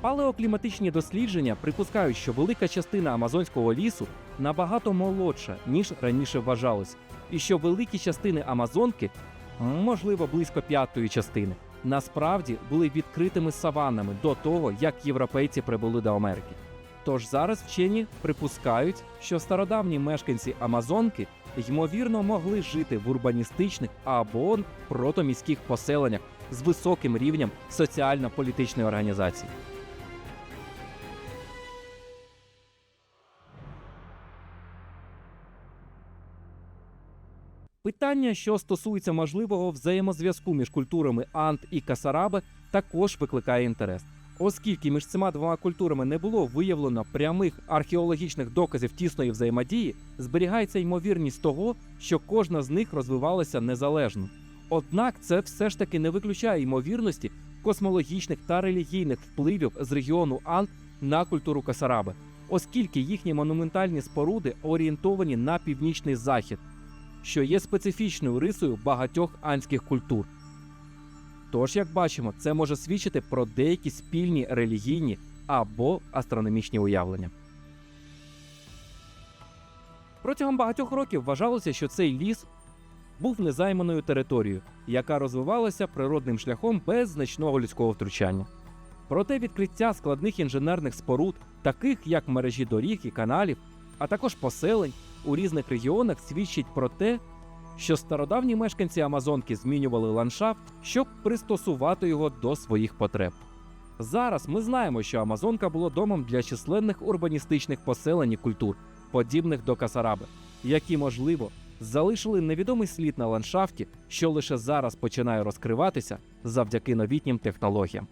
Палеокліматичні дослідження припускають, що велика частина амазонського лісу набагато молодша, ніж раніше вважалось, і що великі частини Амазонки, можливо, близько п'ятої частини, насправді були відкритими саваннами до того, як європейці прибули до Америки. Тож зараз вчені припускають, що стародавні мешканці Амазонки ймовірно могли жити в урбаністичних або протоміських поселеннях з високим рівнем соціально-політичної організації. Питання, що стосується можливого взаємозв'язку між культурами Ант і Касараби, також викликає інтерес. Оскільки між цими двома культурами не було виявлено прямих археологічних доказів тісної взаємодії, зберігається ймовірність того, що кожна з них розвивалася незалежно. Однак це все ж таки не виключає ймовірності космологічних та релігійних впливів з регіону Ант на культуру Касараби, оскільки їхні монументальні споруди орієнтовані на північний захід, що є специфічною рисою багатьох анських культур. Тож, як бачимо, це може свідчити про деякі спільні релігійні або астрономічні уявлення. Протягом багатьох років вважалося, що цей ліс був незайманою територією, яка розвивалася природним шляхом без значного людського втручання. Проте відкриття складних інженерних споруд, таких як мережі доріг і каналів, а також поселень у різних регіонах, свідчить про те, що стародавні мешканці Амазонки змінювали ландшафт, щоб пристосувати його до своїх потреб. Зараз ми знаємо, що Амазонка було домом для численних урбаністичних поселень і культур, подібних до Касараби, які, можливо, залишили невідомий слід на ландшафті, що лише зараз починає розкриватися завдяки новітнім технологіям.